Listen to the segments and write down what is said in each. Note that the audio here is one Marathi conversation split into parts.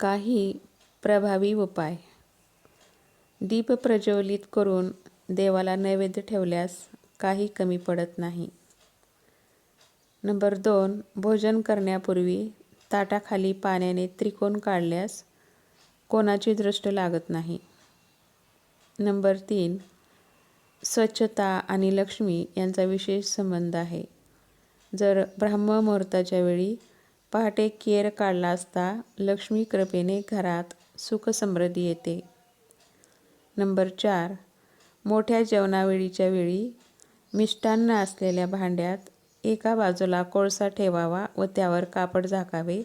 काही प्रभावी उपाय. दीप प्रज्वलित करून देवाला नैवेद्य ठेवल्यास काही कमी पडत नाही. नंबर दोन भोजन करण्यापूर्वी ताटाखाली पाण्याने त्रिकोण काढल्यास कोणाची दृष्ट लागत नाही. नंबर तीन स्वच्छता आणि लक्ष्मी यांचा विशेष संबंध आहे. जर ब्राह्म मुहूर्ताच्या वेळी पहाटे केर काढला असता लक्ष्मी कृपेने घरात सुखसमृद्धी येते. नंबर चार. मोठ्या जेवणावेळीच्या वेळी मिष्टान्न असलेल्या भांड्यात एका बाजूला कोळसा ठेवावा व त्यावर कापड झाकावे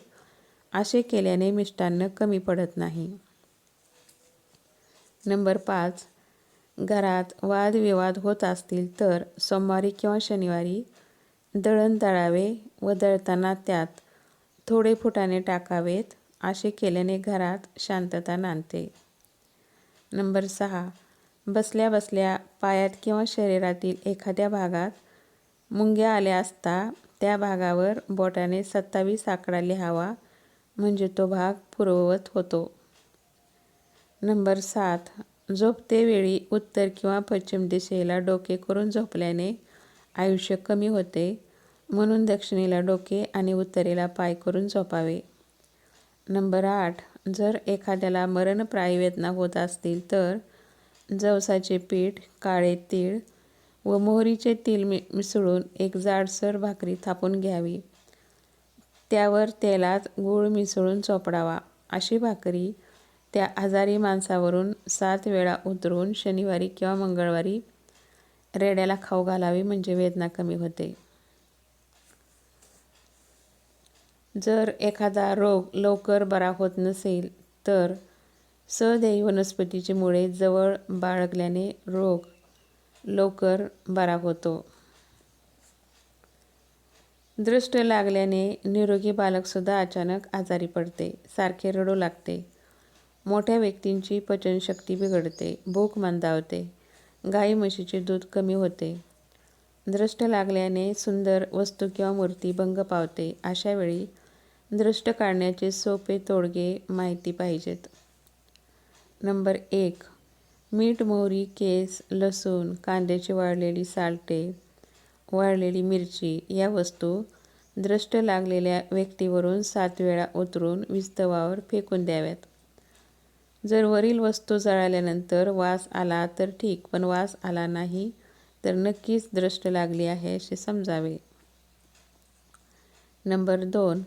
असे केल्याने मिष्टान्न कमी पडत नाही. नंबर पाच. घरात वादविवाद होत असतील तर सोमवारी किंवा शनिवारी दळण दळावे व दळताना त्यात थोडे फुटाने टाकावेत असे केल्याने घरात शांतता नांदते. नंबर सहा. बसल्या बसल्या पायात किंवा शरीरातील एखाद्या भागात मुंग्या आल्या असता त्या भागावर बोटाने सत्तावीस आकडा लिहावा म्हणजे तो भाग पूर्ववत होतो. नंबर सात. झोपतेवेळी उत्तर किंवा पश्चिम दिशेला डोके करून झोपल्याने आयुष्य कमी होते. म्हणून दक्षिणेला डोके आणि उत्तरेला पाय करून झोपावे. नंबर आठ. जर एखाद्याला मरणप्राय वेदना होत असतील तर जवसाचे पीठ काळे तीळ व मोहरीचे तेल मि मिसळून एक जाडसर भाकरी थापून घ्यावी. त्यावर तेलात गूळ मिसळून चोपडावा. अशी भाकरी त्या आजारी माणसावरून सात वेळा उतरून शनिवारी किंवा मंगळवारी रेड्याला खाऊ घालावी म्हणजे वेदना कमी होते. जर एखादा रोग लवकर बरा होत नसेल तर सदैव वनस्पतीची मुळे जवळ बाळगल्याने रोग लवकर बरा होतो. दृष्ट लागल्याने निरोगी बालकसुद्धा अचानक आजारी पडते सारखे रडू लागते. मोठ्या व्यक्तींची पचनशक्ती बिघडते भूक मंदावते गाई म्हशीचे दूध कमी होते. दृष्ट लागल्याने सुंदर वस्तू किंवा मूर्ती भंग पावते अशावेळी दृष्ट काढण्याचे सोपे तोडगे माहिती पाहिजेत. नंबर एक. मीठ मोहरी केस लसूण कांद्याची वाळलेली सालटे वाळलेली मिरची या वस्तू दृष्ट लागलेल्या व्यक्तीवरून सात वेळा उतरून विस्तवावर फेकून द्याव्यात. जर वरील वस्तू जळाल्यानंतर वास आला तर ठीक पण वास आला नाही तर नक्कीच दृष्ट लागली आहे असे समजावे. नंबर दोन.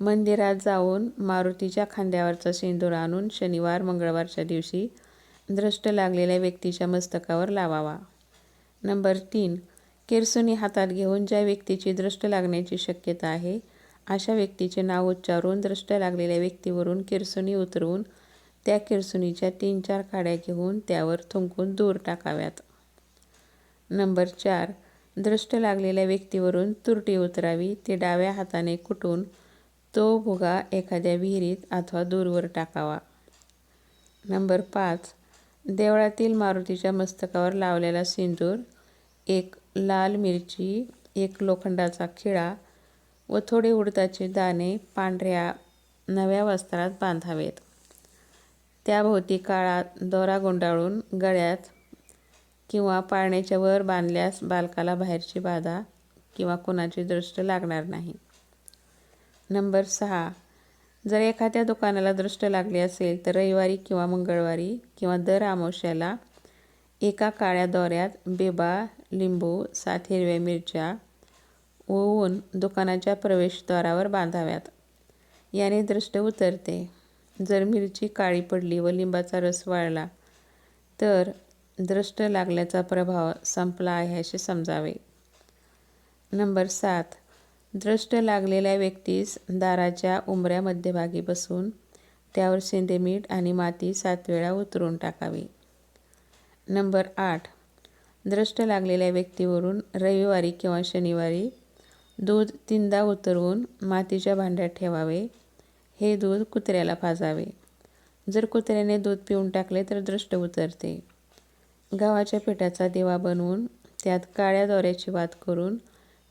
मंदिरात जाऊन मारुतीच्या खांद्यावरचा सिंदूर आणून शनिवार मंगळवारच्या दिवशी दृष्ट लागलेल्या व्यक्तीच्या मस्तकावर लावावा. नंबर तीन. किरसुनी हातात घेऊन ज्या व्यक्तीची दृष्ट लागण्याची शक्यता आहे अशा व्यक्तीचे नाव उच्चारून दृष्ट लागलेल्या व्यक्तीवरून किरसुनी उतरवून त्या किरसुनीच्या तीन चार काड्या घेऊन त्यावर थुंकून दूर टाकाव्यात. नंबर चार. द्रष्ट लागलेल्या व्यक्तीवरून तुरटी उतरावी ती डाव्या हाताने कुटून तो भुगा एखाद्या विहिरीत अथवा दूरवर टाकावा. नंबर पाच. देवळातील मारुतीच्या मस्तकावर लावलेला सिंदूर एक लाल मिरची एक लोखंडाचा खिळा व थोडे उडताचे दाणे पांढऱ्या नव्या वस्त्रात बांधावेत. त्याभोवती काळात दोरा गुंडाळून गळ्यात किंवा पाळण्याच्या वर बांधल्यास बालकाला बाहेरची बाधा किंवा कुणाची दृष्ट लागणार नाही. नंबर सहा. जर एखाद्या दुकानाला दृष्ट लागली असेल तर रविवारी किंवा मंगळवारी किंवा दर अमावस्याला एका काळ्या दोऱ्यात बेबा लिंबू सात हिरव्या मिरच्या ओवून दुकानाच्या प्रवेशद्वारावर बांधाव्यात. याने दृष्ट उतरते. जर मिरची काळी पडली व लिंबाचा रस वाळला तर दृष्ट लागल्याचा प्रभाव संपला आहे असे समजावे. नंबर सात. दृष्ट लागलेल्या व्यक्तीस दाराच्या उंबऱ्या मध्यभागी बसून त्यावर शेंदे मीठ आणि माती सात वेळा उतरून टाकावी. नंबर आठ. दृष्ट लागलेल्या व्यक्तीवरून रविवारी किंवा शनिवारी दूध तीनदा उतरवून मातीच्या भांड्यात ठेवावे. हे दूध कुत्र्याला पाजावे जर कुत्र्याने दूध पिऊन टाकले तर दृष्ट उतरते. गव्हाच्या पिठाचा दिवा बनवून त्यात काळ्या दोऱ्याची वात करून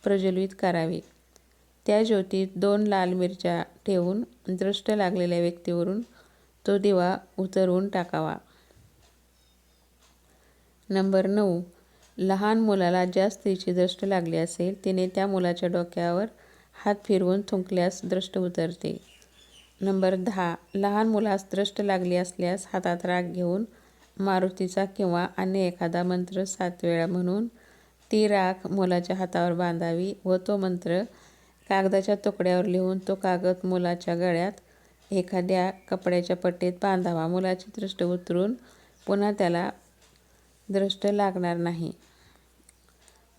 प्रज्वलित करावी. त्या ज्योतीत दोन लाल मिरच्या ठेवून दृष्ट लागलेल्या व्यक्तीवरून तो दिवा उतरवून टाकावा. नंबर नऊ. लहान मुलाला ज्या स्त्रीची दृष्ट लागली असेल तिने त्या मुलाच्या डोक्यावर हात फिरवून थुंकल्यास दृष्ट उतरते. नंबर दहा. लहान मुलास दृष्ट लागली असल्यास हातात राग घेऊन मारुतीचा किंवा अन्य एखादा मंत्र सात वेळा म्हणून ती राख मुलाच्या हातावर बांधावी व तो मंत्र कागदाच्या तुकड्यावर लिहून तो कागद मुलाच्या गळ्यात एखाद्या कपड्याच्या पट्टीत बांधावा. मुलाची दृष्ट उतरून पुन्हा त्याला दृष्ट लागणार नाही.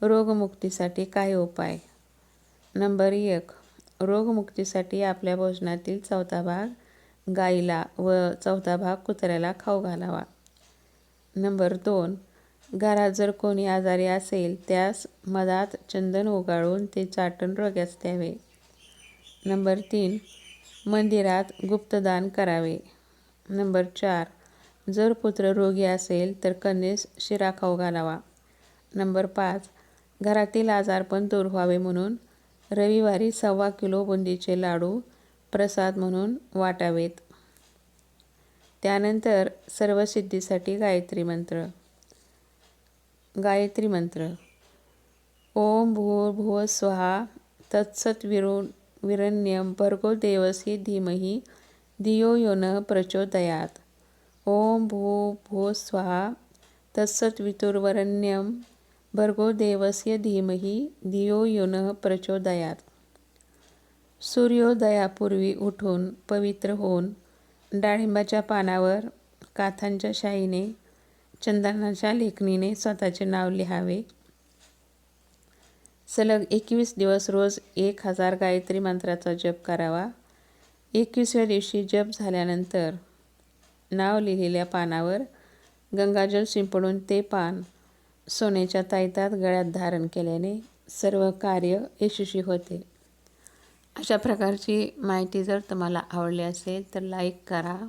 रोगमुक्तीसाठी काय उपाय? नंबर एक. रोगमुक्तीसाठी आपल्या भोजनातील चौथा भाग गाईला व चौथा भाग कुत्र्याला खाऊ घालावा. नंबर दोन. घरात जर कोणी आजारी असेल त्यास मधात चंदन उगाळून ते चाटण रोग्यास द्यावे. नंबर तीन मंदिरात गुप्तदान करावे. नंबर चार जर पुत्र रोगी असेल तर कन्येस शिरा खाऊ घालावा. नंबर पाच घरातील आजारपण दूर व्हावे म्हणून रविवारी सव्वा किलो बुंदीचे लाडू प्रसाद म्हणून वाटावेत. त्यानंतर सर्व सिद्धीसाठी गायत्री मंत्र. गायत्री मंत्र. ओम भूर्भुव स्वहा तत्सत विरो विरण्यम भर्गो देवसी धीमही धियो यो न प्रचोदयात. ओम भू भू स्वाहा तत्सत वितुर्वरण्यम भर्गो देवस्य धीमही धियो यो न प्रचोदयात. सूर्योदयापूर्वी उठून पवित्र होऊन डाळिंबाच्या पानावर काथांच्या शाईने चंदनाच्या लेखणीने स्वतःचे नाव लिहावे. सलग एकवीस दिवस रोज एक हजार गायत्री मंत्राचा जप करावा. एकवीसव्या दिवशी जप झाल्यानंतर नाव लिहिलेल्या पानावर गंगाजल शिंपडून ते पान सोन्याच्या ताईतात गळ्यात धारण केल्याने सर्व कार्य यशस्वी होते. अशा प्रकारची माहिती जर तुम्हाला आवडली असेल तर लाईक करा.